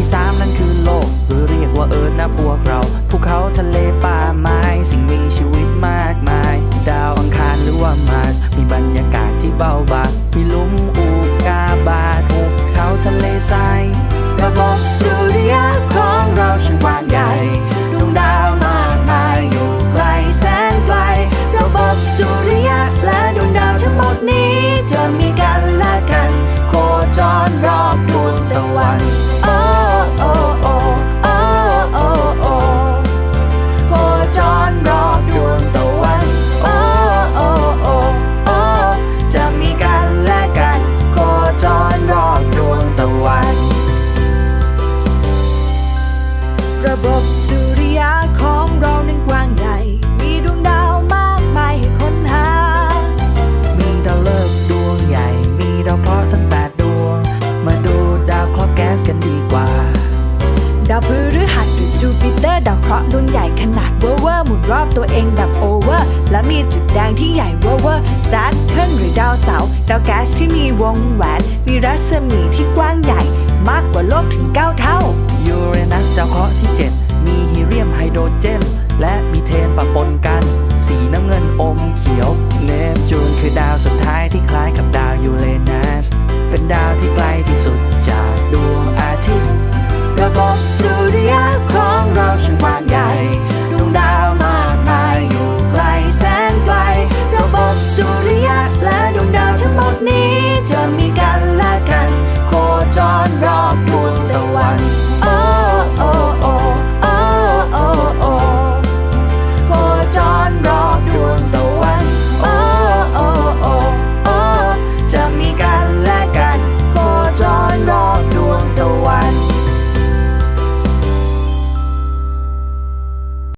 ที่สามนั่นคือโลก หรือเรียกว่าเอิร์ธนะพวกเรา ภูเขาทะเลป่าไม้ สิ่งมีชีวิตมากมาย ดาวอังคารหรือว่ามาร์สมีบรรยากาศที่เบาบางมีลุมอุกาบาตภูเขาทะเลทรายระบบสู รอบตัวเองแบบโอเวอร์ และมีจุดแดงที่ใหญ่เวอร์เวอร์แซดเทิร์นหรือดาวเสาร์ดาวแก๊สที่มีวงแหวน มีรัศมีที่กว้างใหญ่ มากกว่าโลกถึง 9 เท่ายูเรนัสดาวเคราะห์ที่ 7 มีฮีเลียมไฮโดรเจน และมีเทนปะปนกัน สีน้ำเงินอมเขียวเนปจูนคือดาวสุดท้ายที่คล้ายกับดาวยูเรนัสเป็นดาวที่ไกลที่สุดจากดวงอาทิตย์ระบบสุ